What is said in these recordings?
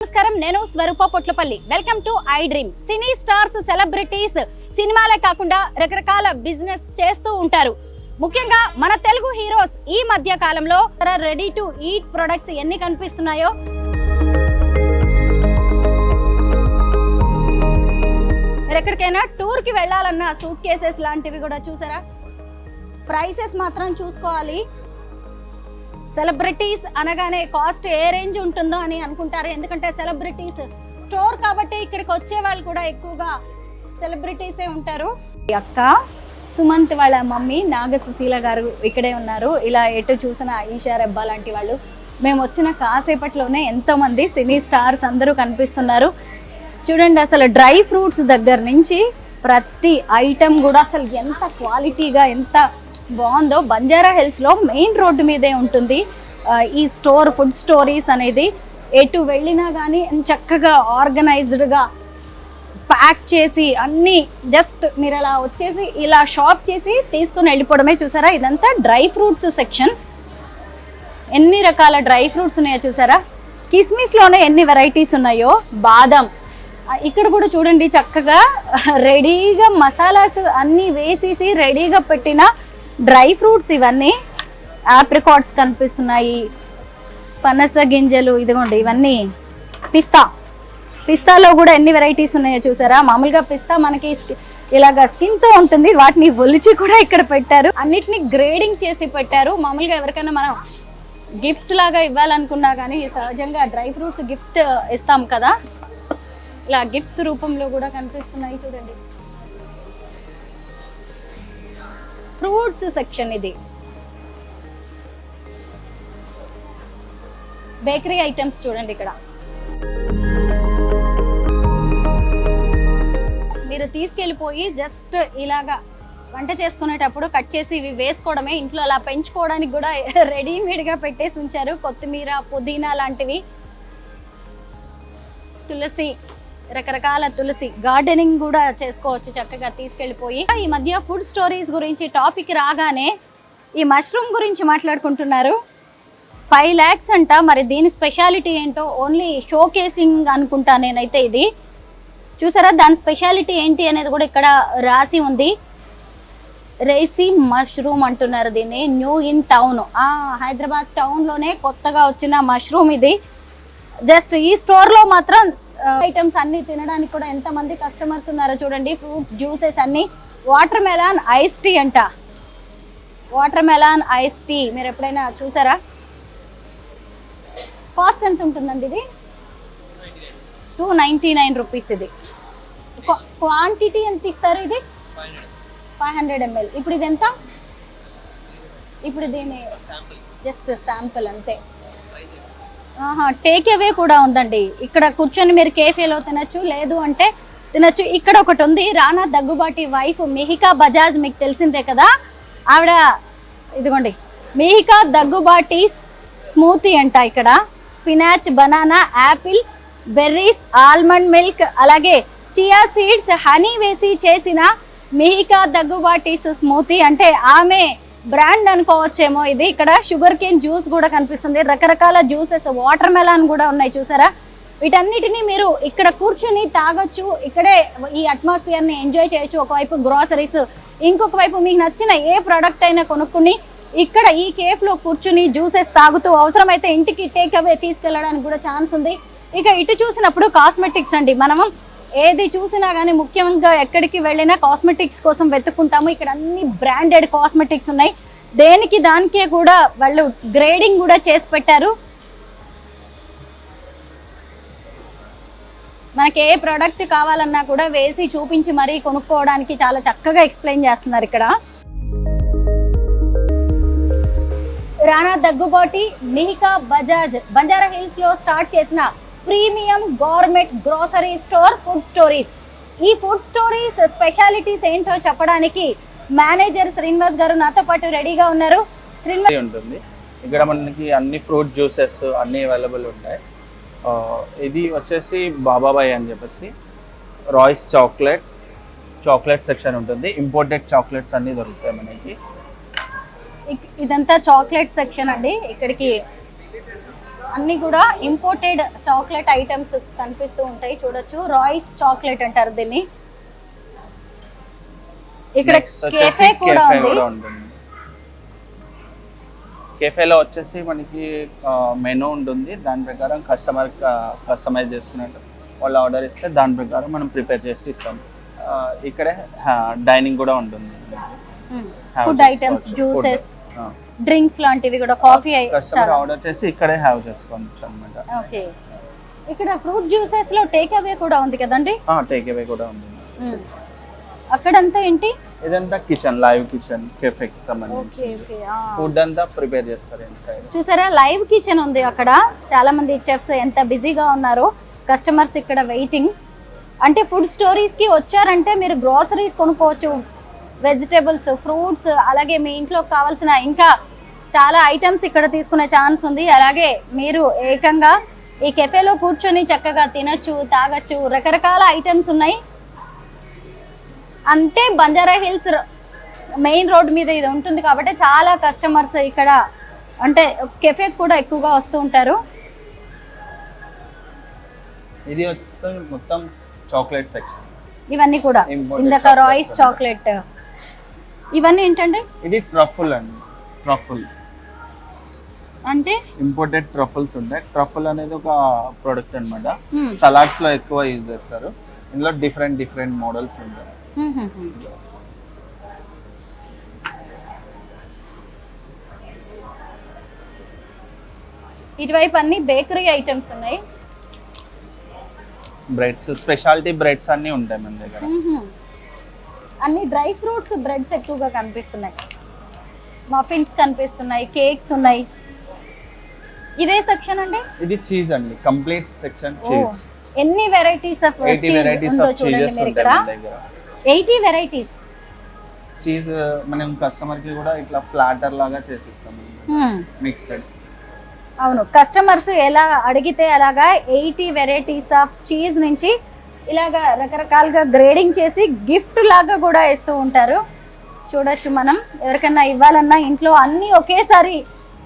నమస్కారం నేను Swaroopa Potlapalli. Welcome to I dream cine stars celebrities సినిమాలే కాకుండా రకరకాల బిజినెస్ చేస్తూ ఉంటారు. ముఖ్యంగా మన తెలుగు హీరోస్ ఈ మధ్య కాలంలో రెడీ టు ఈట్ ప్రొడక్ట్స్ ఎన్ని కనిపిస్తున్నాయో? ఎక్కడికైనా టూర్కి వెళ్ళాలన్న సూట్ కేసెస్ లాంటివి కూడా చూసారా? ప్రైసెస్ మాత్రం చూసుకోవాలి. సెలబ్రిటీస్ అనగానే కాస్ట్ ఏ రేంజ్ ఉంటుందో అని అనుకుంటారు. ఎందుకంటే సెలబ్రిటీస్ స్టోర్ కాబట్టి ఇక్కడికి వచ్చే వాళ్ళు కూడా ఎక్కువగా సెలబ్రిటీసే ఉంటారు. అక్క సుమంత్ వాళ్ళ మమ్మీ నాగ సుశీల గారు ఇక్కడే ఉన్నారు. ఇలా ఎటు చూసిన ఈషా రెబ్బా లాంటి వాళ్ళు. మేము వచ్చిన కాసేపట్లోనే ఎంతోమంది సినీ స్టార్స్ అందరూ కనిపిస్తున్నారు. చూడండి అసలు డ్రై ఫ్రూట్స్ దగ్గర నుంచి ప్రతి ఐటెం కూడా అసలు ఎంత క్వాలిటీగా ఎంత బాగుందో. బంజారా హిల్స్లో మెయిన్ రోడ్డు మీదే ఉంటుంది. ఈ స్టోర్ ఫుడ్ స్టోరీస్ అనేది ఎటు వెళ్ళినా కానీ చక్కగా ఆర్గనైజ్డ్గా ప్యాక్ చేసి అన్నీ జస్ట్ మీరు అలా వచ్చేసి ఇలా షాప్ చేసి తీసుకుని వెళ్ళిపోవడమే చూసారా? ఇదంతా డ్రై ఫ్రూట్స్ సెక్షన్. ఎన్ని రకాల డ్రై ఫ్రూట్స్ ఉన్నాయో చూసారా? కిస్మిస్లోనే ఎన్ని వెరైటీస్ ఉన్నాయో? బాదం. ఇక్కడ కూడా చూడండి చక్కగా రెడీగా మసాలాస్ అన్నీ వేసేసి రెడీగా పెట్టిన డ్రై ఫ్రూట్స్ ఇవన్నీ ఆప్రికాట్స్ కనిపిస్తున్నాయి పనస గింజలు ఇదిగోండి ఇవన్నీ. పిస్తా. పిస్తాలో కూడా ఎన్ని వెరైటీస్ ఉన్నాయో చూసారా? మామూలుగా పిస్తా మనకి ఇలాగా స్కిన్తో ఉంటుంది వాటిని ఒలిచి కూడా ఇక్కడ పెట్టారు. అన్నిటిని గ్రేడింగ్ చేసి పెట్టారు. మామూలుగా ఎవరికైనా మనం గిఫ్ట్స్ లాగా ఇవ్వాలనుకున్నా కానీ సహజంగా డ్రై ఫ్రూట్స్ గిఫ్ట్ ఇస్తాం కదా. ఇలా గిఫ్ట్స్ రూపంలో కూడా కనిపిస్తున్నాయి చూడండి. ఫ్రూట్స్ సెక్షన్ ఇది. బేకరీ ఐటమ్స్ చూడండి ఇక్కడ. మీరు తీసుకెళ్ళిపోయి జస్ట్ ఇలాగా వంట చేసుకునేటప్పుడు కట్ చేసి ఇవి వేసుకోవడమే ఇంట్లో అలా పెంచుకోవడానికి కూడా రెడీమేడ్గా పెట్టేసి ఉంచారు కొత్తిమీర పుదీనా లాంటివి. తులసి రకరకాల తులసి గార్డెనింగ్ కూడా చేసుకోవచ్చు చక్కగా తీసుకెళ్ళిపోయి. ఈ మధ్య ఫుడ్ స్టోరీస్ గురించి టాపిక్ రాగానే ఈ మష్రూమ్ గురించి మాట్లాడుకుంటున్నారు. ఫైవ్ ల్యాక్స్ అంట. మరి దీని స్పెషాలిటీ ఏంటో ఓన్లీ షో కేసింగ్ అనుకుంటా నేనైతే ఇది. చూసారా? దాని స్పెషాలిటీ ఏంటి అనేది కూడా ఇక్కడ రాసి ఉంది. రేసి మష్రూమ్ అంటున్నారు దీన్ని. న్యూ ఇన్ టౌన్ హైదరాబాద్ టౌన్లోనే కొత్తగా వచ్చిన మష్రూమ్ ఇది. జస్ట్ ఈ స్టోర్లో మాత్రం ఐటమ్స్ అన్ని తినడానికి కూడా ఎంతమంది కస్టమర్స్ ఉన్నారో చూడండి. ఫ్రూట్ జ్యూసెస్ అన్ని. వాటర్ మెలాన్ ఐస్ టీ అంట. వాటర్ మెలాన్ ఐస్ టీ మీరు ఎప్పుడైనా చూసారా? కాస్ట్ ఎంత ఉంటుందండి ఇది? టూ నైంటీ నైన్ రూపీస్ ఇది. క్వాంటిటీ ఎంత ఇస్తారు ఇది? ఫైవ్ హండ్రెడ్ ఎంఎల్ ఇప్పుడు ఇది ఎంత? ఇప్పుడు దీని జస్ట్ శాంపుల్ అంతే. టేక్ అవే కూడా ఉందండి. ఇక్కడ కూర్చొని మీరు కేఫేలో తినచ్చు లేదు అంటే తినచ్చు. ఇక్కడ ఒకటి ఉంది రానా దగ్గుబాటి వైఫ్ మిహికా బజాజ్ మీకు తెలిసిందే కదా? ఆవిడ ఇదిగోండి మిహికా దగ్గుబాటి స్మూతీ అంట ఇక్కడ. Spinach banana apple berries almond milk అలాగే చియా సీడ్స్ హనీ వేసి చేసిన మిహికా దగ్గుబాటీస్ స్మూతీ అంటే ఆమె బ్రాండ్ అనుకోవచ్చేమో ఇది. ఇక్కడ షుగర్ కేన్ జ్యూస్ కూడా కనిపిస్తుంది. రకరకాల జ్యూసెస్ వాటర్ మెలాన్ కూడా ఉన్నాయి చూసారా? వీటన్నిటిని మీరు ఇక్కడ కూర్చుని తాగొచ్చు. ఇక్కడే ఈ అట్మాస్ఫియర్ని ఎంజాయ్ చేయొచ్చు. ఒకవైపు గ్రాసరీస్ ఇంకొక వైపు మీకు నచ్చిన ఏ ప్రోడక్ట్ అయినా కొనుక్కుని ఇక్కడ ఈ కేఫ్లో కూర్చుని జ్యూసెస్ తాగుతూ అవసరమైతే ఇంటికి టేక్ అవే తీసుకెళ్ళడానికి కూడా ఛాన్స్ ఉంది. ఇక ఇటు చూసినప్పుడు కాస్మెటిక్స్ అండి. మనము ఏది చూసినా కానీ ముఖ్యంగా ఎక్కడికి వెళ్ళినా కాస్మెటిక్స్ కోసం వెతుక్కుంటాము. ఇక్కడ అన్ని బ్రాండెడ్ కాస్మెటిక్స్ ఉన్నాయి. దేనికి దానికే కూడా వాళ్ళు గ్రేడింగ్ కూడా చేసి పెట్టారు. మనకి ఏ ప్రోడక్ట్ కావాలన్నా కూడా వేసి చూపించి మరీ కొనుక్కోవడానికి చాలా చక్కగా ఎక్స్ప్లెయిన్ చేస్తున్నారు ఇక్కడ. రానా దగ్గుబాటి మిహికా బజాజ్ బంజారా హిల్స్లో స్టార్ట్ చేసిన premium government grocery store food stories. ఈ ఫుడ్ స్టోరీస్ స్పెషాలిటీస్ ఏంటో చెప్పడానికి మేనేజర్ శ్రీనివాస్ గారు నాతో పాటు రెడీగా ఉన్నారు. శ్రీనివాస్ ఉంటుంది. ఇక్కడ మనకి అన్ని ఫ్రూట్ జ్యూసెస్ అన్ని అవైలబుల్ ఉంటాయి. ఇది వచ్చేసి బాబాబాయ్ అని చెప్పేసి రాయిస్ చాక్లెట్ చాక్లెట్ సెక్షన్ ఉంటుంది. ఇంపోర్టెడ్ చాక్లెట్స్ అన్ని దొరుకుతాయి మనకి. ఇదంతా చాక్లెట్ సెక్షన్ అండి. ఇక్కడికి అన్ని కూడా ఇంపోర్టెడ్ చాక్లెట్ ఐటమ్స్ కనిపిస్తూ ఉంటాయి. చూడొచ్చు. రాయిస్ చాక్లెట్ అంటారు దీన్ని. ఇక్కడ కేఫే కూడా ఉంది. కేఫేలో వచ్చేసి మనకి మెనూ ఉంటుంది. దాని ప్రకారం కస్టమర్ కస్టమైజ్ చేసుకున్నట్టు వాళ్ళు ఆర్డర్ ఇస్తే దాని ప్రకారం మనం ప్రిపేర్ చేసి ఇస్తాం. ఇక్కడే డైనింగ్ కూడా ఉంటుంది. ఫుడ్. ఐటమ్స్. జ్యూసెస్. డ్రింక్స్ లాంటివి కూడా కాఫీ కస్టమర్ ఆర్డర్ చేసి ఇక్కడే హ్యావ్ చేసుకోవచ్చు అనమాట ఓకే ఇక్కడ ఫ్రూట్ జ్యూసెస్లో టేక్ అవే కూడా ఉంది కదండి? టేక్ అవే కూడా ఉంది. మ్మ్. అక్కడంతా ఏంటి? ఇదంతా కిచెన్ లైవ్ కిచెన్ ఓకే సంబంధించి ఫుడ్ అంతా ప్రిపేర్ చేస్తారు ఇన్సైడ్ చూసారా లైవ్ కిచెన్ ఉంది అక్కడ. చాలా మంది చెఫ్స్ ఎంత బిజీగా ఉన్నారో కస్టమర్స్ ఇక్కడ వెయిటింగ్ అంటే ఫుడ్ స్టోరీస్కి వచ్చారంటే మీరు గ్రోసరీస్ కొనుక్కోవచ్చు. వెజిటేబుల్స్ ఫ్రూట్స్ అలాగే మీ ఇంట్లో కావాల్సిన ఇంకా చాలా ఐటమ్స్ ఇక్కడ తీసుకునే ఛాన్స్ ఉంది. అలాగే మీరు ఏకంగా ఈ కెఫేలో కూర్చొని చక్కగా తినచ్చు తాగొచ్చు రకరకాల ఐటమ్స్ ఉన్నాయి. అంటే బంజారా హిల్స్ మెయిన్ రోడ్ మీద ఇది ఉంటుంది కాబట్టి చాలా కస్టమర్స్ ఇక్కడ అంటే కెఫే కూడా ఎక్కువగా వస్తూ ఉంటారు. ఇది మొత్తం చాక్లెట్ సెక్షన్ ఇవన్నీ కూడా. ఇందాక రాయిస్. చాక్లెట్ ఇవన్నీ ఏంటండి? ఇది ట్రఫుల్ అండి. ట్రఫుల్ అంటే? ఇంపోర్టెడ్ ట్రఫుల్స్ ఉంటాయి ట్రఫుల్ అనేది ఒక ప్రోడక్ట్ అనమాట సలాడ్స్లో ఎక్కువ యూజ్ చేస్తారు. ఇందులో డిఫరెంట్ డిఫరెంట్ మోడల్స్ ఉంటాయి. ఇటువైపు అన్ని బేకరీ ఐటమ్స్ ఉన్నాయి. బ్రెడ్స్ స్పెషాలిటీ బ్రెడ్స్ అన్ని ఉంటాయి మన దగ్గర. అన్ని డ్రై ఫ్రూట్స్ బ్రెడ్స్ ఎక్కువగా కనిపిస్తున్నాయి. మఫిన్స్ కనిపిస్తున్నాయి కేక్స్ ఉన్నాయి. ఇదే సెక్షన్ అండి ఇది చీజ్ అండి కంప్లీట్ సెక్షన్ చీజ్ ఎన్ని varieties of eighty varieties of cheeses ఉంటాయి ఎయిటీ వెరైటీస్ చీజ్ మనం కస్టమర్కి కూడా ఇట్లా ప్లాటర్ లాగా చేసిస్తాం. మిక్స్డ్ అవును కస్టమర్స్ ఎలా అడిగితే అలాగా ఎయిటీ వెరైటీస్ ఆఫ్ చీజ్ నుంచి ఇలాగా రకరకాలుగా గ్రేడింగ్ చేసి గిఫ్ట్ లాగా కూడా ఇస్తూ ఉంటారు. చూడొచ్చు మనం ఎవరికైనా ఇవ్వాలన్నా ఇంట్లో అన్నీ ఒకేసారి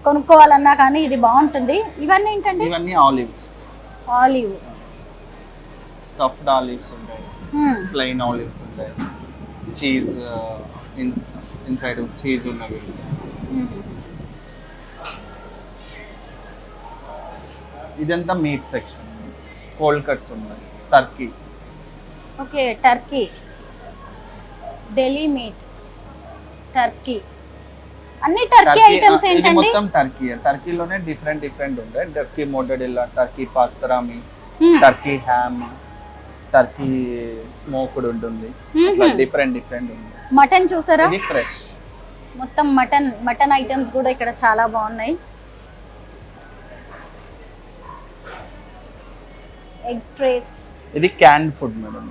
కొనుక్కోవాలన్నా కానీ ఇది బాగుంటుంది. ఇవన్నీ ఏంటండి? ఇవన్నీ ఆలివ్స్. ఆలివ్. స్టఫ్డ్ ఆలివ్స్ ఉంటాయి. ప్లెయిన్ ఆలివ్స్ ఉంటాయి. చీజ్ ఇన్సైడ్ చీజ్ ఉన్నవి ఇదంతా మీట్ సెక్షన్. కోల్డ్ కట్స్ ఉన్నాయి. Turkey. Okay turkey. Deli meat. Turkey. అన్ని టర్కీ ఐటమ్స్ ఏంటండి? మొత్తం టర్కీ టర్కీలోనే డిఫరెంట్ డిఫరెంట్ ఉంటాయి. Turkey mortadella turkey pastrami. Turkey ham turkey smoked ఉంటుంది. డిఫరెంట్ డిఫరెంట్ ఉంది మటన్ చూసారా? ఇది ఫ్రెష్ మొత్తం మటన్ మటన్ ఐటమ్స్ కూడా ఇక్కడ చాలా బాగున్నాయి. ఎగ్ స్ట్రేస్ ఇది can food madam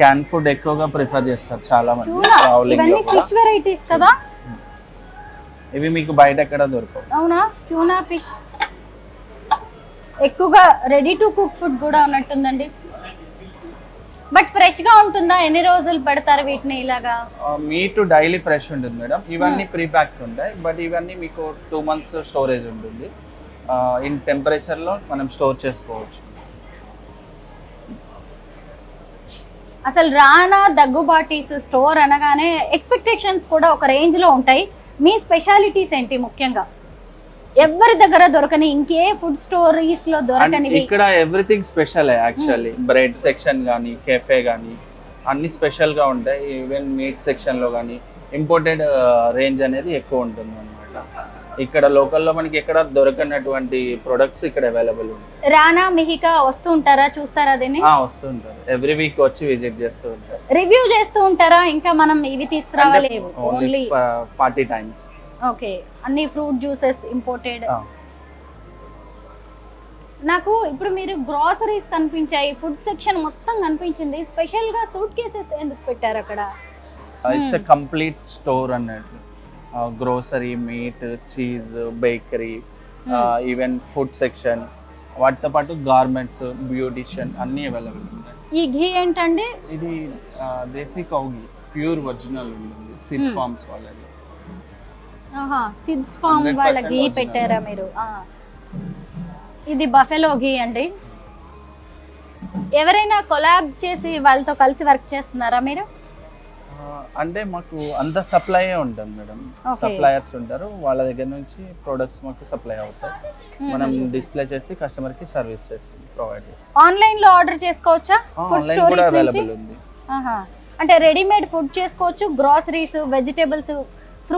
can food ఎక్కువగా ప్రిఫర్ చేస్తారు చాలా మంది ట్రావెలింగ్ ఇవన్నీ ఫిష్ వెరైటీస్ కదా? ఇవి మీకు బయట ఎక్కడ దొరకవు. అవునా? ట్యూనా ఫిష్ ఎక్కువగా రెడీ టు కుక్ ఫుడ్ కూడా ఉన్నట్టుందండి. బట్ ఫ్రెష్గా ఉంటుందా? ఎన్ని రోజులు పెడతారు వీటిని ఇలాగా? మీట్ డైలీ ఫ్రెష్ ఉంటుంది మేడం. ఇవన్నీ ప్రీ ప్యాక్స్ ఉంటాయి. బట్ ఇవన్నీ మీకు టూ మంత్స్ స్టోరేజ్ ఉంటుంది. ఇన్ టెంపరేచర్లో మనం స్టోర్ చేసుకోవచ్చు. అసలు రానా దగ్గుబాటీస్ స్టోర్ అనగానే ఎక్స్పెక్టేషన్స్ కూడా ఒక రేంజ్లో ఉంటాయి. మీ స్పెషాలిటీస్ ఏంటి ముఖ్యంగా? ఎవరి దగ్గర దొరకని ఇంకే ఫుడ్ స్టోరీస్లో And దొరకనివి ఇక్కడ everything special actually. Bread section కానీ కెఫే కానీ అన్ని స్పెషల్గా ఉంటాయి. ఈవెన్ మీట్ సెక్షన్లో కానీ ఇంపోర్టెడ్ రేంజ్ అనేది ఎక్కువ ఉంటుంది అనమాట ఇక్కడ లోకల్లో మనకి ఎక్కడ దొరకనటువంటి ప్రొడక్ట్స్ ఇక్కడ అవైలబుల్ ఉంటాయి. రానా మిహికా వస్తూ ఉంటారా? చూస్తారా దీన్ని? ఆ, వస్తుంటారు ఎవ్రీ వీక్ వచ్చి విజిట్ చేస్తూ ఉంటారు. రివ్యూ చేస్తూ ఉంటారా? ఇంకా మనం ఇవి తీసుకురావాలి ఓన్లీ పార్టీ టైమ్స్ ఓకే అన్ని ఫ్రూట్ జ్యూసెస్ ఇంపోర్టెడ్ నాకు ఇప్పుడు మీరు గ్రాసరీస్ కనిపించాయి ఫుడ్ సెక్షన్ మొత్తం కనిపించింది స్పెషల్గా సూట్ కేసెస్ ఎందుకు పెట్టారు అక్కడ? ఇట్స్ కంప్లీట్ స్టోర్ అన్నట్లు grocery meat cheese bakery even food section వాటితో పాటు గార్మెంట్స్ బ్యూటిషియన్ అన్నీ అవైలబుల్ ఉంటాయి. ఈ ఘీ ఏంటండి? ఇది దేశీ కౌగి ప్యూర్ ఒరిజినల్ ఉంటుంది. Hmm. ఫార్మ్స్ వాళ్ళది. ఆహా సిడ్స్ 100% వాళ్ళ ఘీ. పెట్టారా మీరు. ఇది బఫెలో ఘీ అండి. ఎవరైనా కొలాబ్ చేసి వాళ్ళతో కలిసి వర్క్ చేస్తున్నారా మీరు? అంటే మాకు అంత సప్లై ఉంటుంది మేడం. సప్లయర్స్ ఉంటారు. వాళ్ళ దగ్గర నుంచి ప్రొడక్ట్స్ మాకు సప్లై అవుతాయి. మనం డిస్ప్లే చేసి కస్టమర్కి సర్వీస్ చేసి ప్రొవైడ్ చేస్తాం. ఆన్లైన్లో ఆర్డర్ చేసుకోవచ్చా? ఫుడ్ స్టోరీస్ నుంచి? అవైలబుల్ ఉంది. ఆహా. అంటే రెడీమేడ్ ఫుడ్ చేసుకోవచ్చు గ్రాసరీస్ వెజిటేబుల్స్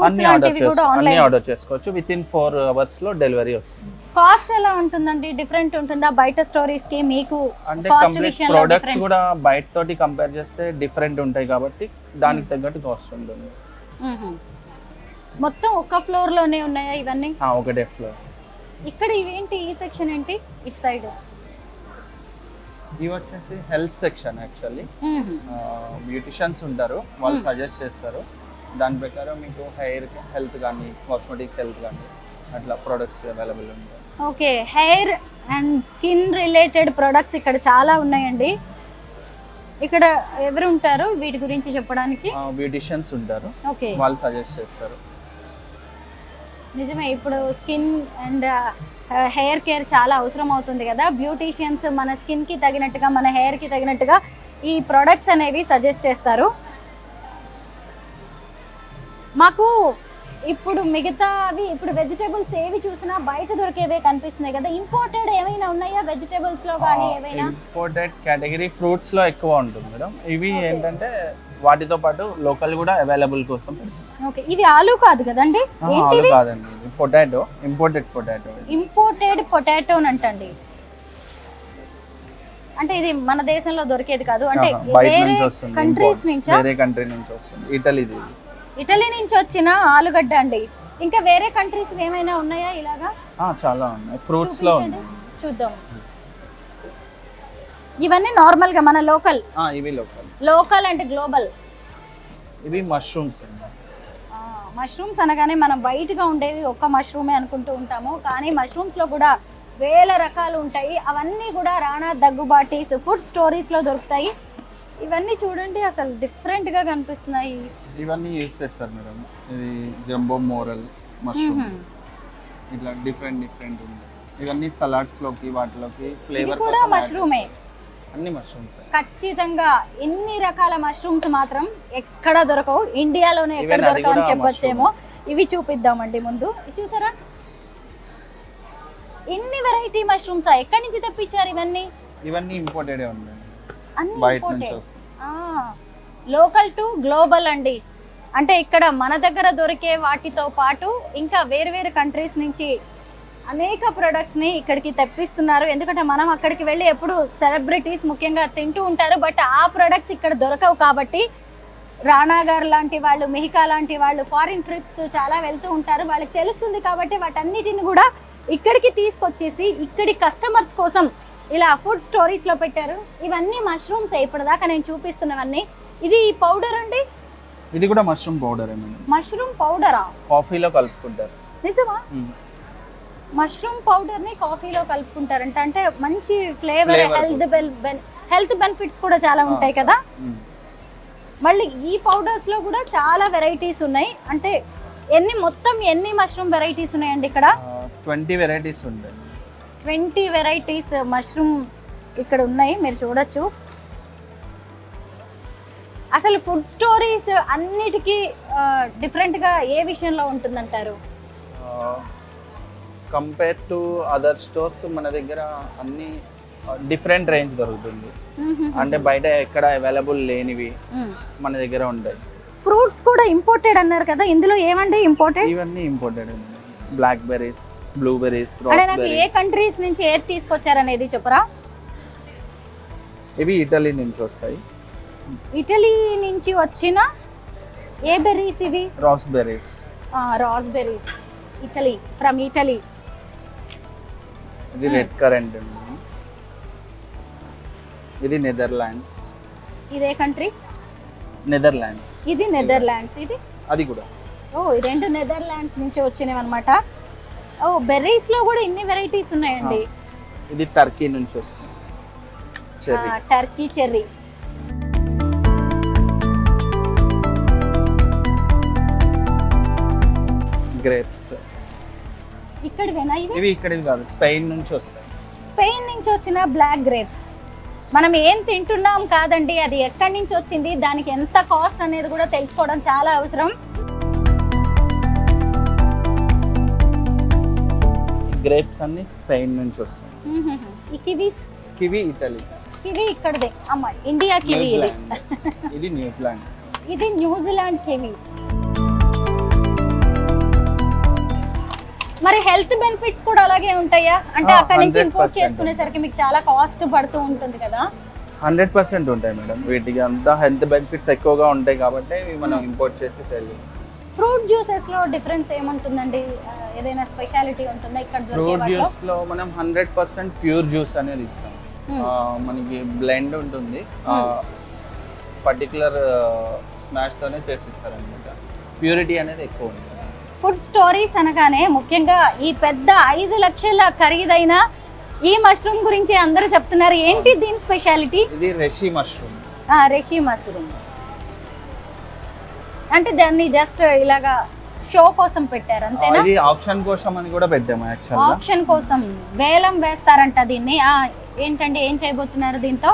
అన్ని ఆర్డర్ చేసుకో అన్ని ఆన్లైన్ ఆర్డర్ చేసుకోవచ్చు. విత్ ఇన్ ఫోర్ అవర్స్లో డెలివరీ వస్తుంది. కాస్ట్ ఎలా ఉంటుందండి? డిఫరెంట్ ఉంటుందా? బయట స్టోరీస్కి మీకు అంటే కంప్లీట్ ప్రొడక్ట్స్. కూడా బయట తోటి కంపేర్ చేస్తే డిఫరెంట్ ఉంటాయి కాబట్టి దానికి తగ్గట్టు కాస్ట్ ఉంటుంది. మొత్తం ఒక్క ఫ్లోర్లోనే ఉన్నాయా ఇవన్నీ? ఆ, ఒకటే ఫ్లోర్ ఇక్కడ ఇవేంటి? ఈ సెక్షన్ ఏంటి? ఇటు సైడ్ ఇవి వచ్చేసి హెల్త్ సెక్షన్ యాక్చువల్లీ బ్యూటిషియన్స్ ఉంటారు. వాళ్ళు Hmm. సజెస్ట్ చేస్తారు. దాని ప్రకారం మీకు హెయిర్ హెల్త్ కానీ కాస్మెటిక్ హెల్త్ కానీ అట్లా ప్రొడక్ట్స్ అవైలబుల్ ఉంటాయి. Okay hair and skin related products ఇక్కడ చాలా ఉన్నాయండి. ఇక్కడ ఎవరు ఉంటారు వీటి గురించి చెప్పడానికి? బ్యూటిషియన్స్ ఉంటారు. ఓకే. వాళ్ళు సజెస్ట్ చేస్తారు. నిజమే ఇప్పుడు స్కిన్ అండ్ హెయిర్ కేర్ చాలా అవసరం అవుతుంది కదా. బ్యూటీషియన్స్ మన స్కిన్కి తగినట్టుగా మన హెయిర్కి తగినట్టుగా ఈ ప్రొడక్ట్స్ అనేవి సజెస్ట్ చేస్తారు. మాకు ఇప్పుడు మిగతావి ఇప్పుడు వెజిటేబుల్స్ ఏవి చూసినా బయట దొరికేవే కనిపిస్తున్నాయి కదా. ఇంపోర్టెడ్ ఏమైనా ఉన్నాయా వెజిటేబుల్స్లో కానీ ఏమైనా ఇంపోర్టెడ్ కేటగిరీ ఫ్రూట్స్లో ఎక్కువ ఉంటుంది మేడం. ఇవి. ఏంటంటే వాటితో పాటు లోకల్ కూడా అవైలబుల్ కోసం. ఓకే. ఇవి ఆలు కాదు కదండి ఆలు కాదండి. Potato imported potato imported potato అంటండి. అంటే ఇది మన దేశంలో దొరికేది కాదు. అంటే వేరే కంట్రీస్. నుంచా? వేరే కంట్రీ నుంచి వస్తుంది. ఇటలీది ఇటలీ నుంచి వచ్చిన ఆలుగడ్డ అండి. ఇంకా వేరే కంట్రీస్ ఏమైనా ఉన్నాయా ఇలాగా? చాలా ఉన్నాయి. ఫ్రూట్స్లో చూద్దాం. ఇవన్నీ నార్మల్గా మన లోకల్ ఇవి లోకల్ లోకల్ అండ్ గ్లోబల్ ఇవి మష్రూమ్స్ మష్రూమ్స్ అనగానే మనం వైట్గా ఉండేవి ఒక్క మష్రూమే అనుకుంటూ ఉంటాము. కానీ మష్రూమ్స్లో కూడా వేల రకాలు ఉంటాయి. అవన్నీ కూడా రాణా దగ్గుబాటీస్ ఫుడ్ స్టోరీస్లో దొరుకుతాయి. ఇవన్నీ చూడండి అసలు డిఫరెంట్గా కనిపిస్తున్నాయి. ఇవన్నీ యూస్ చేస్తారు మేడం. ఇది జంబో మోరల్ మష్రూమ్. ఇట్లా డిఫరెంట్ డిఫరెంట్ ఉంది ఇవన్నీ సలాడ్స్లోకి వాటిలోకి ఫ్లేవర్ కూడా మష్రూమే. అన్ని మష్రూమ్స్. ఖచ్చితంగా ఇన్ని రకాల మష్రూమ్స్ మాత్రం ఎక్కడ దొరకవు. ఇండియాలోనే ఎక్కడ దొరకవు అని చెప్పొచ్చేమో. ఇవి చూపిద్దామండి ముందు. చూసారా? ఎన్ని వెరైటీ మష్రూమ్స్ ఎక్కడి నుంచి తెప్పించారు ఇవన్నీ? ఇవన్నీ ఇంపోర్టెడ్ ఉన్నాయి. అన్ని బయట నుంచి imported. లోకల్ టు గ్లోబల్ అండి. అంటే ఇక్కడ మన దగ్గర దొరికే వాటితో పాటు ఇంకా వేరు వేరు కంట్రీస్ నుంచి అనేక ప్రొడక్ట్స్ని ఇక్కడికి తెప్పిస్తున్నారు. ఎందుకంటే మనం అక్కడికి వెళ్ళి ఎప్పుడు సెలబ్రిటీస్ ముఖ్యంగా తింటూ ఉంటారు. బట్ ఆ ప్రొడక్ట్స్ ఇక్కడ దొరకవు కాబట్టి రాణా గారు లాంటి వాళ్ళు మిహికా లాంటి వాళ్ళు ఫారిన్ ట్రిప్స్ చాలా వెళ్తూ ఉంటారు. వాళ్ళకి తెలుస్తుంది కాబట్టి వాటన్నిటిని కూడా ఇక్కడికి తీసుకొచ్చేసి ఇక్కడి కస్టమర్స్ కోసం ఇలా ఫుడ్ స్టోరీస్లో పెట్టారు. ఇవన్నీ మష్రూమ్స్ ఇప్పటిదాకా నేను చూపిస్తున్నవన్నీ. ఇది పౌడర్ అండి? ఇది కూడా మష్రూమ్ పౌడర్ మష్రూమ్ పౌడరా కాఫీలో కలుపుకుంటారు. నిజమా? మష్రూమ్ పౌడర్ని కాఫీలో కలుపుకుంటారంట. అంటే మంచి ఫ్లేవర్ హెల్త్. హెల్త్ బెనిఫిట్స్ కూడా చాలా ఉంటాయి కదా. మళ్ళీ ఈ పౌడర్స్లో కూడా చాలా వెరైటీస్ ఉన్నాయి. అంటే ఎన్ని మొత్తం ఎన్ని మష్రూమ్ వెరైటీస్ ఉన్నాయండి ఇక్కడ? ట్వంటీ వెరైటీస్ ఉంటాయి ట్వంటీ వెరైటీస్ మష్రూమ్ ఇక్కడ ఉన్నాయి. మీరు చూడొచ్చు. అసలు ఫుడ్ స్టోరీస్ అన్నిటికీ డిఫరెంట్గా ఏ విషయంలో ఉంటుందంటారు? కంపేర్ టు అదర్ స్టోర్స్ మన దగ్గర అన్ని డిఫరెంట్ రేంజ్ దొరుకుతుంది. అంటే బయట ఎక్కడ అవైలబుల్ లేనివి మన దగ్గర ఉంటాయి. ఫ్రూట్స్ కూడా ఇంపోర్టెడ్ అన్నారు కదా ఇందులో ఏమండి ఇంపోర్టెడ్ ఇవన్నీ ఇంపోర్టెడ్ బ్లాక్ బెర్రీస్ బ్లూబెర్రీస్ నాకు ఏ కంట్రీస్ నుంచి ఏది తీసుకొచ్చారనేది చెప్పరా. ఇవి ఇటలీ నుంచి వస్తాయి. ఇటలీ నుంచి వచ్చిన ఏ బెర్రీస్ ఇవి? Raspberries raspberries Italy from Italy. ఇది. రెడ్ కరెంట్ ఇది నెదర్లాండ్స్ ఇదే కంట్రీ నెదర్లాండ్స్ ఇది నెదర్లాండ్స్ ఇది? అది కూడా. ఓ రెండు నెదర్లాండ్స్ నుంచి వచ్చినవి అనమాట ఓ బెర్రీస్లో కూడా ఇన్ని వెరైటీస్ ఉన్నాయండి. ఇది టర్కీ నుంచి వస్తుంది. టర్కీ చెర్రీ గ్రేప్స్ ఇక్కడివేనా ఇవి? ఇవి ఇక్కడివి కాదు స్పెయిన్ నుంచి వస్తాయి. స్పెయిన్ నుంచి వచ్చిన బ్లాక్ గ్రేప్స్. మనం ఏం తింటున్నాం కాదండి అది ఎక్కడి నుంచి వచ్చింది దానికి ఎంత కాస్ట్ అనేది కూడా తెలుసుకోవడం చాలా అవసరం. గ్రేప్స్ అన్ని స్పెయిన్ నుంచి వస్తాయి. మ్మ్హ్మ్. ఈ కివీస్? Kiwi Italy. కివి ఇక్కడదే. అమ్మ ఇండియా కివి ఇది. న్యూజిలాండ్ ఇది న్యూజిలాండ్ ఇది న్యూజిలాండ్ కివి. మరి హెల్త్ బెనిఫిట్స్ కూడా అలాగే ఉంటాయా? అంటే అక్కడ నుంచి 100% ఇంపోర్ట్ చేసుకునేసరికి మీకు చాలా కాస్ట్ పడుతూ ఉంటుంది కదా? హండ్రెడ్ పర్సెంట్ ఉంటాయి మేడం. వీటికి అంతా హెల్త్ బెనిఫిట్స్ ఎక్కువగా ఉంటాయి కాబట్టి మనం Hmm. ఇంపోర్ట్ చేసి సేల్ చేస్తాం ఫ్రూట్ జ్యూసెస్లో డిఫరెన్స్ ఏముంటుందండి? ఏదైనా స్పెషాలిటీ ఉంటుందా ఇక్కడ ఫ్రూట్ జ్యూస్లో మనం హండ్రెడ్ పర్సెంట్ ప్యూర్ జ్యూస్ అనేది ఇస్తాం. Hmm. మనకి బ్లెండ్ ఉంటుంది. Hmm. పర్టికులర్ స్మాష్ తోనే చేసిస్తారు అనమాట ప్యూరిటీ అనేది ఎక్కువ ఉంటుంది. ఫుడ్ స్టోరీస్ అనగానే ముఖ్యంగా ఈ పెద్ద ఐదు లక్షల ఖరీదైన ఈ మష్రూమ్ గురించి అందరూ చెప్తున్నారు. ఏంటి దీని స్పెషాలిటీ? ఇది రెషి మష్రూమ్. రెషి మష్రూమ్. అంటే దాన్ని జస్ట్ ఇలాగా షో కోసం పెట్టారు అంతేనా? ఇది ఆప్షన్ కోసం అని కూడా పెట్టాము ఆప్షన్ కోసం. వేలం వేస్తారంట దీన్ని. ఆ, ఏంటండి ఏం చేయబోతున్నారు దీంతో?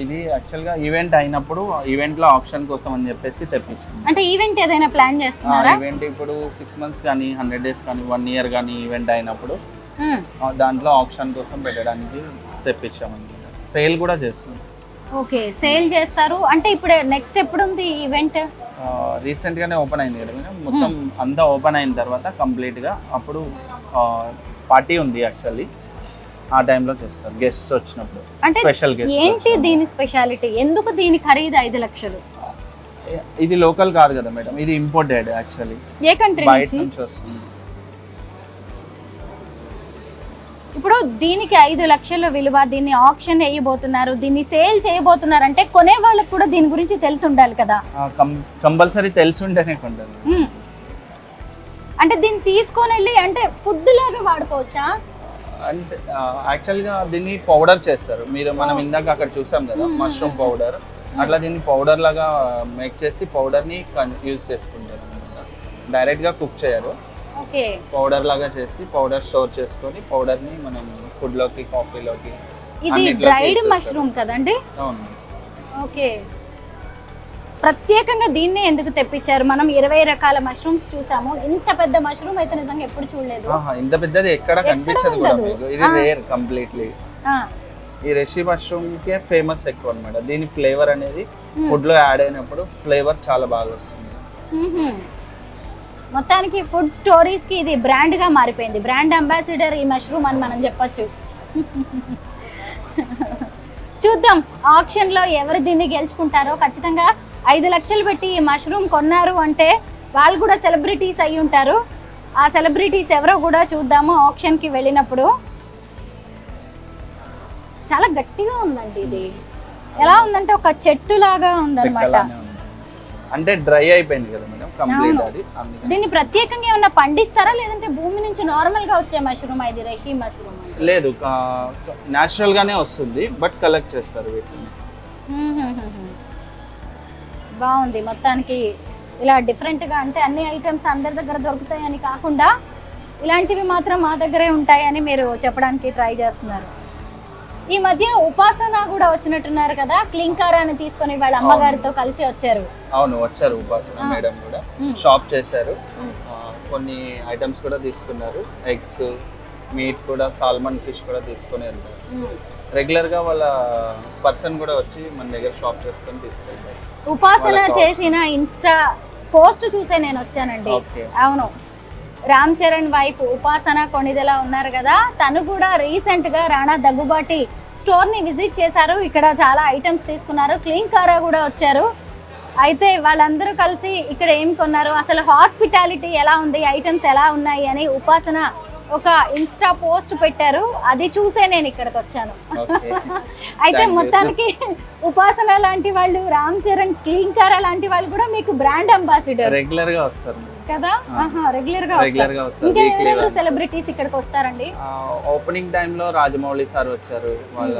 ఇది యాక్చువల్గా ఈవెంట్ అయినప్పుడు ఈవెంట్లో ఆప్షన్ కోసం అని చెప్పేసి తెప్పించాము అంటే ఈవెంట్ ఏదైనా ప్లాన్ చేస్తున్నారా? ఈవెంట్ ఇప్పుడు సిక్స్ మంత్స్ కానీ హండ్రెడ్ డేస్ కానీ వన్ ఇయర్ కానీ ఈవెంట్ అయినప్పుడు. ఆ, దాంట్లో ఆప్షన్ కోసం పెట్టడానికి తెప్పించాము అనమాట సేల్ కూడా చేస్తాం ఓకే సేల్ చేస్తారు. అంటే ఇప్పుడు నెక్స్ట్ ఎప్పుడు ఉంది ఈవెంట్ రీసెంట్ గానే ఓపెన్ అయింది కదా మేడం మొత్తం అంతా ఓపెన్ అయిన తర్వాత కంప్లీట్గా అప్పుడు పార్టీ ఉంది యాక్చువల్లీ ఆ టైంలో చేస్తారు గెస్ట్ వచ్చినప్పుడు. స్పెషల్ గెస్ట్ ఏంటి దీని స్పెషాలిటీ ఎందుకు దీని ఖరీదు ఐదు లక్షలు? ఇది లోకల్ కాదు కదా మేడం ఇది ఇంపోర్టెడ్ యాక్చువల్లీ ఏ కంట్రీ నుంచి? వస్తుంది. ఇప్పుడు దీనికి ఐదు లక్షల విలువ దీన్ని ఆప్షన్ వేయబోతున్నారు దీన్ని సేల్ చేయబోతున్నారు అంటే కొనే వాళ్ళకి కూడా దీని గురించి తెలిసి ఉండాలి కదా. కంపల్సరీ తెలిసి ఉంటేనే కొంటారు. మ్మ్. అంటే దీన్ని తీసుకొని వెళ్ళి అంటే ఫుడ్ లాగా వాడుకోవచ్చా? అంటే యాక్చువల్గా దీన్ని పౌడర్ చేస్తారు. మీరు మనం Oh. ఇందాక అక్కడ చూసాం కదా మష్రూమ్ mm, పౌడర్ అట్లా దీన్ని పౌడర్ లాగా మేక్ చేసి పౌడర్ని యూజ్ చేసుకుంటారు డైరెక్ట్గా కుక్ చేయరు. ఓకే పౌడర్ లాగా చేసి పౌడర్ స్టోర్ చేసుకొని పౌడర్ని మనం ఫుడ్లోకి కాఫీలోకి ఇది డ్రైడ్. మష్రూమ్ కదండి? అవును. ఓకే ప్రత్యేకంగా దీన్నే ఎందుకు తెప్పించారు? మనం ఇరవై రకాల మష్రూమ్స్ చూసాము. ఇంత పెద్ద మష్రూమ్ అయితే నిజంగా ఎప్పుడు చూడలేదు. ఇంత పెద్దది ఎక్కడ కనిపించదు కూడా. మీకు. ఇది. రేర్ కంప్లీట్లీ ఆ, ఈ రెషి మష్రూమ్కే ఫేమస్ ఎక్కువ అనమాట దీని ఫ్లేవర్ అనేది మ్మ్. ఫుడ్లో యాడ్ అయినప్పుడు ఫ్లేవర్ చాలా బాగా వస్తుంది. మ్మ్హ్మ్. మొత్తానికి ఫుడ్ స్టోరీస్కి ఇది బ్రాండ్గా మారిపోయింది. బ్రాండ్ అంబాసిడర్ ఈ మష్రూమ్ అని మనం చెప్పొచ్చు. చూద్దాం. ఆప్షన్లో ఎవరు దీన్ని గెలుచుకుంటారో ఖచ్చితంగా ఐదు లక్షలు పెట్టి ఈ మష్రూమ్ కొన్నారు అంటే వాళ్ళు కూడా సెలబ్రిటీస్ అయి ఉంటారు. ఆ సెలబ్రిటీస్ ఎవరో కూడా చూద్దాము ఆప్షన్కి వెళ్ళినప్పుడు. చాలా గట్టిగా ఉందండి ఇది. ఎలా ఉందంటే ఒక చెట్టు లాగా ఉందన్నమాట. అంటే డ్రై అయిపోయింది కదా మేడం కంప్లీట్. అది. దీన్ని ప్రత్యేకంగా ఏమన్నా పండిస్తారా? లేదంటే భూమి నుంచి నార్మల్గా వచ్చే మష్రూమ్ ఇది రెషి మష్రూమ్ లేదు న్యాచురల్ గానే వస్తుంది బట్ కలెక్ట్ చేస్తారు వీటిని. బాగుంది. మొత్తానికి ఇలా డిఫరెంట్గా అంటే అన్ని ఐటమ్స్ అందరి దగ్గర దొరుకుతాయని కాకుండా ఇలాంటివి మాత్రం మా దగ్గరే ఉంటాయని మీరు చెప్పడానికి ట్రై చేస్తున్నారు. ఈ మధ్య ఉపాసన కూడా వచ్చినట్టున్నారు కదా క్లింకారాన్ని తీసుకొని వాళ్ళ అమ్మగారితో కలిసి వచ్చారు. అవును వచ్చారు ఉపాసన. మేడం కూడా. షాప్ చేశారు. కొన్ని ఐటమ్స్ కూడా తీసుకున్నారు. ఎగ్స్ మీట్ కూడా సాల్మన్ ఫిష్ కూడా తీసుకొని వెళ్తారు ఉమ్. రెగ్యులర్గా వాళ్ళ పర్సన్ కూడా వచ్చి మన దగ్గర షాప్ చేసుకొని తీసుకెళ్తారు ఉపాసన చేసిన ఇన్స్టా పోస్ట్ చూసే నేను వచ్చానండి. అవును. రామ్ చరణ్ వైఫ్ ఉపాసన కొణిదెల ఉన్నారు కదా తను కూడా రీసెంట్గా రాణా దగ్గుబాటి స్టోర్ని విజిట్ చేశారు. ఇక్కడ చాలా ఐటమ్స్ తీసుకున్నారు. క్లీన్ కారా కూడా వచ్చారు. అయితే వాళ్ళందరూ కలిసి ఇక్కడ ఏం కొన్నారు? అసలు హాస్పిటాలిటీ ఎలా ఉంది? ఐటమ్స్ ఎలా ఉన్నాయి అని ఉపాసన ఒక ఇన్స్టా పోస్ట్ పెట్టారు. అది చూసే నేను ఇక్కడికి వచ్చాను. అయితే. మొత్తానికి ఉపాసన లాంటి వాళ్ళు రామ్ చరణ్ క్లీన్ కారా లాంటి వాళ్ళు కూడా మీకు బ్రాండ్ అంబాసిడర్ రెగ్యులర్గా వస్తారు కదా. రెగ్యులర్గా రెగ్యులర్. గా వస్తారు. సెలబ్రిటీస్ ఇక్కడికి వస్తారండి? ఓపెనింగ్ టైంలో రాజమౌళి సార్ వచ్చారు. వాళ్ళ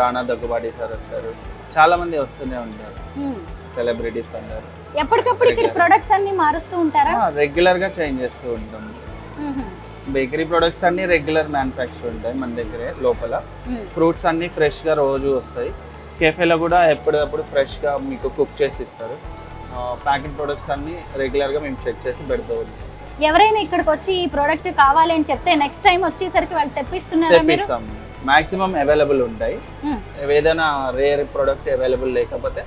రాణా దగ్గుబాటి సార్ వచ్చారు. చాలా మంది వస్తూనే ఉంటారు. సెలబ్రిటీస్ అందరు. ఎప్పటికప్పుడు ఇక్కడ. ప్రొడక్ట్స్ అన్ని మారుస్తూ ఉంటారా? రెగ్యులర్గా చేంజ్ చేస్తూ ఉంటాం. బేకరీ ప్రొడక్ట్స్ అన్ని రెగ్యులర్ మ్యానుఫ్యాక్చర్ ఉంటాయి మన దగ్గరే లోపల. ఫ్రూట్స్ అన్ని ఫ్రెష్గా రోజు వస్తాయి. కేఫేలో కూడా ఎప్పటికప్పుడు ఫ్రెష్గా మీకు కుక్ చేసి ఇస్తారు. ప్యాకెట్ ప్రొడక్ట్స్ అన్ని రెగ్యులర్గా మేము చెక్ చేసి పెడతా ఉంటాం ఎవరైనా ఇక్కడికి వచ్చి ఈ ప్రోడక్ట్ కావాలి అని చెప్తే నెక్స్ట్ టైం వచ్చేసరికి వాళ్ళు తెప్పిస్తున్నారా తెప్పిస్తాం. మాక్సిమం అవైలబుల్ ఉంటాయి. మ్మ్. ఏదైనా రేర్ ప్రోడక్ట్ అవైలబుల్ లేకపోతే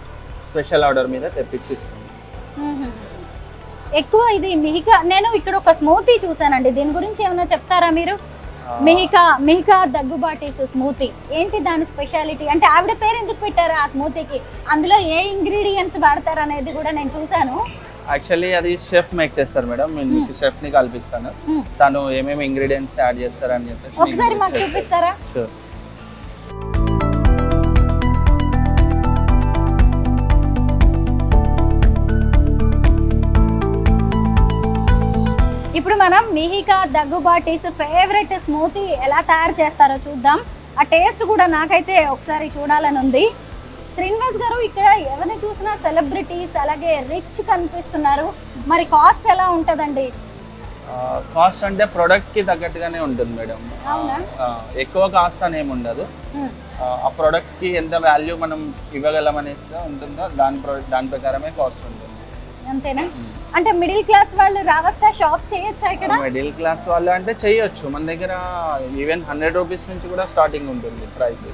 స్పెషల్ ఆర్డర్ మీద తెప్పించిస్తాం మ్మ్. ఎక్కువ ఇది మిహికా. నేను ఇక్కడ ఒక స్మూతీ చూసానండి దీని గురించి ఏమైనా చెప్తారా మీరు? మిహికా మిహికా దగ్గుబాటీస్ స్మూతీ. ఏంటి దాని స్పెషాలిటీ? అంటే ఆవిడ పేరు ఎందుకు పెట్టారు ఆ స్మూతీకి? అందులో ఏ ఇంగ్రీడియంట్స్ వాడతారు అనేది కూడా నేను చూసాను యాక్చువల్లీ అది షెఫ్ మేక్ చేస్తారు మేడం. నేను మీకు షెఫ్ని కల్పిస్తాను. మ్మ్. తను ఏమేమి ఇంగ్రీడియంట్స్ యాడ్ చేస్తారని చెప్పేసి ఒకసారి మాకు చూపిస్తారా? Sure. ఇప్పుడు మనం మిహికా దగ్గుబాటీస్ ఫేవరెట్ స్మూతీ ఎలా తయారు చేస్తారో చూద్దాం. ఆ టేస్ట్ కూడా నాకైతే ఒకసారి చూడాలని ఉంది. శ్రీనివాస్ గారు ఇక్కడ ఎవరిని చూసినా సెలబ్రిటీస్ అలాగే రిచ్ కనిపిస్తున్నారు. మరి కాస్ట్ ఎలా ఉంటుందండి? కాస్ట్ అంటే ప్రోడక్ట్కి తగ్గట్టుగానే ఉంటుంది మేడం? ఎక్కువ కాస్ట్ అని ఏమి ఉండదు. ఆ, ప్రోడక్ట్కి ఎంత వాల్యూ మనం ఇవ్వగలమనేసి ఉంటుందో దాని దాని ప్రకారమే కాస్ట్ ఉంటుంది. అంతేనా? అంటే మిడిల్ క్లాస్ వాళ్ళు రావచ్చా? షాప్ చేయొచ్చా ఇక్కడ? మిడిల్ క్లాస్ వాళ్ళు అంటే చేయొచ్చు. మన దగ్గర ఈవెన్ హండ్రెడ్ రూపీస్ నుంచి కూడా స్టార్టింగ్ ఉంటుంది ప్రైస్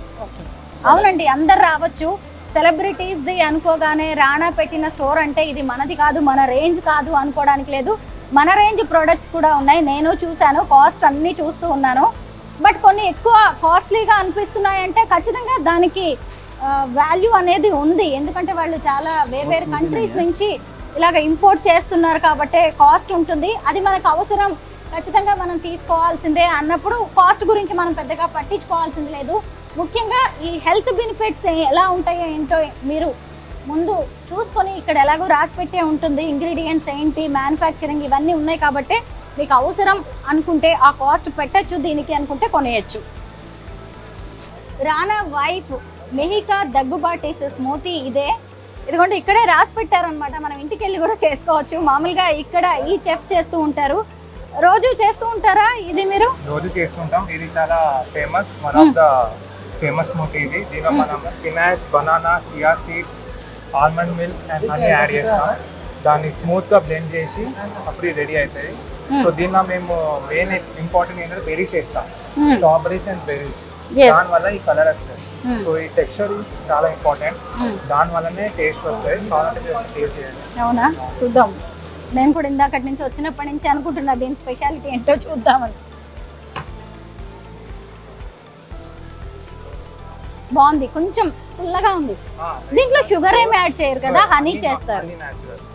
అవునండి అందరు రావచ్చు. సెలబ్రిటీస్ ది అనుకోగానే రాణా పెట్టిన స్టోర్ అంటే ఇది మనది కాదు మన రేంజ్ కాదు అనుకోవడానికి లేదు. మన రేంజ్ ప్రొడక్ట్స్ కూడా ఉన్నాయి. నేను చూశాను కాస్ట్ అన్నీ చూస్తూ ఉన్నాను. బట్ కొన్ని ఎక్కువ కాస్ట్లీగా అనిపిస్తున్నాయంటే ఖచ్చితంగా దానికి వాల్యూ అనేది ఉంది. ఎందుకంటే వాళ్ళు చాలా వేరే వేరే Costly కంట్రీస్? నుంచి ఇలాగ ఇంపోర్ట్ చేస్తున్నారు కాబట్టి కాస్ట్ ఉంటుంది. అది మనకు అవసరం. ఖచ్చితంగా మనం తీసుకోవాల్సిందే అన్నప్పుడు కాస్ట్ గురించి మనం పెద్దగా పట్టించుకోవాల్సింది లేదు. ముఖ్యంగా ఈ హెల్త్ బెనిఫిట్స్ ఎలా ఉంటాయో ఏంటో మీరు ముందు చూసుకొని ఇక్కడ ఎలాగో రాసి పెట్టే ఉంటుంది. ఇంగ్రీడియంట్స్ ఏంటి మ్యానుఫ్యాక్చరింగ్ ఇవన్నీ ఉన్నాయి కాబట్టి మీకు అవసరం అనుకుంటే ఆ కాస్ట్ పెట్టచ్చు దీనికి అనుకుంటే కొనేయచ్చు. రానా వైఫ్ మెహికా దగ్గుబాటేస్ మోతీ ఇదే. ఇదిగోండి ఇక్కడే రాసి పెట్టారనమాట మనం ఇంటికి వెళ్ళి కూడా చేసుకోవచ్చు. మామూలుగా ఇక్కడ ఈ చెఫ్ చేస్తూ ఉంటారు. రోజు చేస్తూ ఉంటారా ఇది మీరు? రోజు చేస్తుంటాం ఇది చాలా famous one of the famous smoothie ఇది. దీనిలో మనం spinach banana chia seeds almond milk and అన్ని యాడ్ చేస్తాం. దాన్ని స్మూత్గా బ్లెండ్ చేసి అప్పుడు రెడీ అవుతుంది సో దీనిలో మేము మెయిన్ ఇంపార్టెంట్ ఏంటంటే బెర్రీస్ వేస్తాం. Hmm. Strawberries and berries Yes. దాని వల్ల ఈ కలర్ వస్తుంది. Hmm. సో ఈ టెక్స్చర్ చాలా ఇంపార్టెంట్ Hmm. దాని వల్లనే టేస్ట్ వస్తుంది. కావాలంటే టేస్ట్ చేయండి. అవునా? చూద్దాం. నేను కూడా ఇందాకటి నుంచి వచ్చినప్పటి నుంచి అనుకుంటున్నా దీని స్పెషాలిటీ ఏంటో చూద్దామని. బాగుంది. కొంచెం పుల్లగా ఉంది. దీంట్లో షుగర్ ఏమి యాడ్ చేయరు కదా? హనీ చేస్తారు.